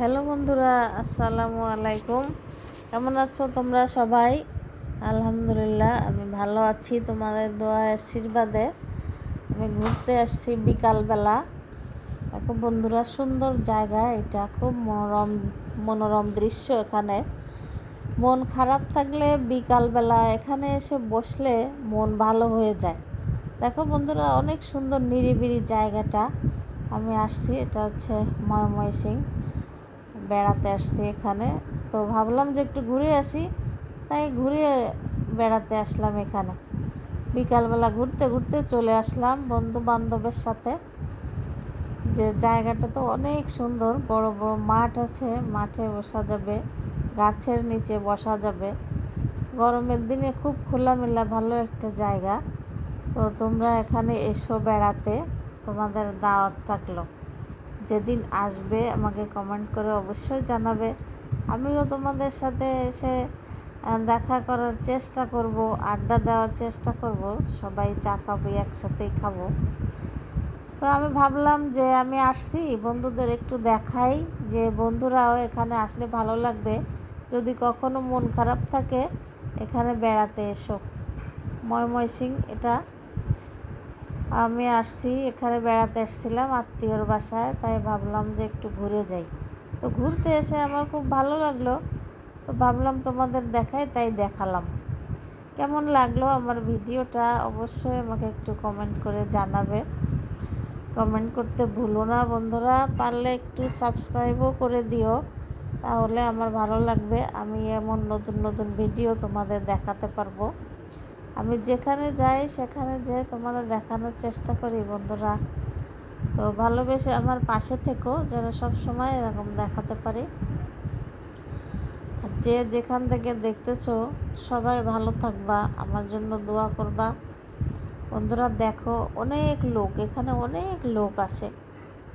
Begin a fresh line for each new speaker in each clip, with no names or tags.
Hello বন্ধুরা, আসসালামু আলাইকুম। কেমন আছো তোমরা সবাই? আলহামদুলিল্লাহ, আমি ভালো আছি তোমাদের দোয়া আশীর্বাদে। আমি ঘুরতে আসছি বিকালবেলা। দেখো বন্ধুরা, সুন্দর জায়গা এটা, খুব মনোরম মনোরম দৃশ্য এখানে। মন খারাপ থাকলে বিকালবেলা এখানে এসে বসলে মন ভালো হয়ে যায়। দেখো বন্ধুরা, অনেক সুন্দর নিরিবিলি জায়গাটা। আমি আসছি, এটা হচ্ছে ময়মনসিং বেড়াতে আসছি এখানে। তো ভাবলাম যে একটু ঘুরে আসি, তাই ঘুরে বেড়াতে আসলাম এখানে। বিকালবেলা ঘুরতে ঘুরতে চলে আসলাম বন্ধু বান্ধবের সাথে। যে জায়গাটা তো অনেক সুন্দর, বড় বড় মাঠ আছে, মাঠে বসা যাবে, গাছের নিচে বসা যাবে। গরমের দিনে খুব খোলামেলা, ভালো একটা জায়গা। তো তোমরা এখানে এসো বেড়াতে, তোমাদের দাওয়াত থাকল। যেদিন আসবে আমাকে কমেন্ট করে অবশ্যই জানাবে। আমিও তোমাদের সাথে এসে দেখা করার চেষ্টা করব, আড্ডা দেওয়ার চেষ্টা করব, সবাই চা খাব একসাথেই খাব। তো আমি ভাবলাম যে আমি আসছি, বন্ধুদের একটু দেখাই, যে বন্ধুরাও এখানে আসলে ভালো লাগবে। যদি কখনো মন খারাপ থাকে, এখানে বেড়াতে এসো। ময়মনসিং এটা আমি আসছি, এখানে বেড়াতে এসেছিলাম আত্মীয়র বাসায়, তাই ভাবলাম যে একটু ঘুরে যাই। তো ঘুরতে এসে আমার খুব ভালো লাগল। তো ভাবলাম তোমাদের দেখাই, তাই দেখালাম। কেমন লাগল আমার ভিডিওটা অবশ্যই আমাকে একটু কমেন্ট করে জানাবে। কমেন্ট করতে ভুলো না বন্ধুরা, পারলে একটু সাবস্ক্রাইবও করে দিও, তাহলে আমার ভালো লাগবে। আমি এমন নতুন নতুন ভিডিও তোমাদের দেখাতে পারব। আমি যেখানে যাই, সেখানে যে তোমাদের দেখানোর চেষ্টা করি বন্ধুরা। তো ভালোবেসে আমার পাশে থেকো, যেন সব সময় এরকম দেখাতে পারি। যে যেখান থেকে দেখতেছো, সবাই ভালো থাকবা, আমার জন্য দোয়া করবা। বন্ধুরা, দেখো, অনেক লোক, এখানে অনেক লোক আসে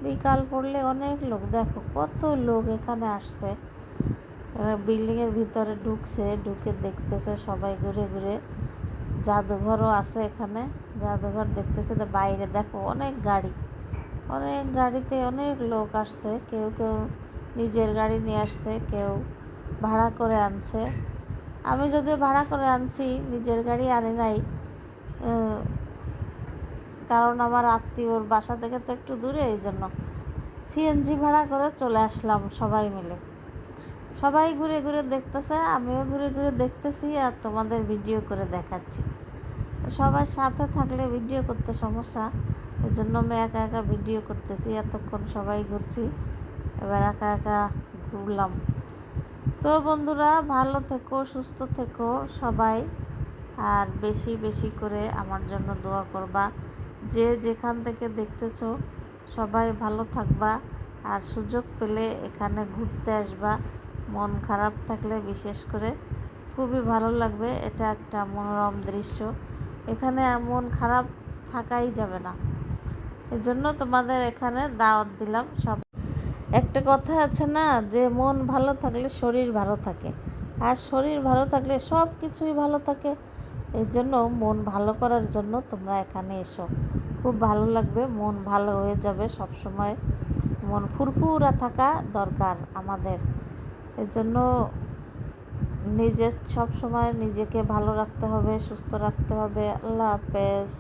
বিকাল পড়লে অনেক লোক, দেখো, কত লোক এখানে আসছে। বিল্ডিংয়ের ভিতরে ঢুকছে, ঢুকে দেখতেছে সবাই ঘুরে ঘুরে। জাদুঘরও আছে এখানে। জাদুঘর দেখতেছে তো বাইরে। দেখো, অনেক গাড়ি। অনেক গাড়িতে অনেক লোক আসছে। কেউ কেউ নিজের গাড়ি নিয়ে আসছে, কেউ ভাড়া করে আনছে। আমি যদি ভাড়া করে আনছি, নিজের গাড়ি আনি নাই। কারণ আমার আত্মীয়র বাসা থেকে তো একটু দূরে এই জন্য সিএনজি ভাড়া করে চলে আসলাম সবাই মিলে। সবাই ঘুরে ঘুরে দেখতেছে, আমিও ঘুরে ঘুরে দেখতেছি আর তোমাদের ভিডিও করে দেখাচ্ছি। সবার সাথে থাকলে ভিডিও করতে সমস্যা এই জন্য আমি একা একা ভিডিও করতেছি, এতক্ষণ সবাই ঘুরছি, এবার একা একা ঘুরলাম। তো বন্ধুরা, ভালো থেকো, সুস্থ থেকো সবাই, আর বেশি বেশি করে আমার জন্য দোয়া করবা। যে যেখান থেকে দেখতেছো, সবাই ভালো থাকবা, আর সুযোগ পেলে এখানে ঘুরতে আসবা। মন খারাপ থাকলে বিশেষ করে খুবই ভালো লাগবে, এটা একটা মনোরম দৃশ্য। এখানে মন খারাপ থাকাই যাবে না। এজন্য তোমাদের এখানে দাওয়াত দিলাম সব। একটা কথা আছে না, যে মন ভালো থাকলে শরীর ভালো থাকে, আর শরীর ভালো থাকলে সব কিছুই ভালো থাকে। এই জন্য মন ভালো করার জন্য তোমরা এখানে এসো। খুব ভালো লাগবে, মন ভালো হয়ে যাবে সব সময় মন ফুরফুরা থাকা দরকার আমাদের। এজন্য নিজের সবসময় নিজেকে ভালো রাখতে হবে সুস্থ রাখতে হবে। আল্লাহ হাফেজ।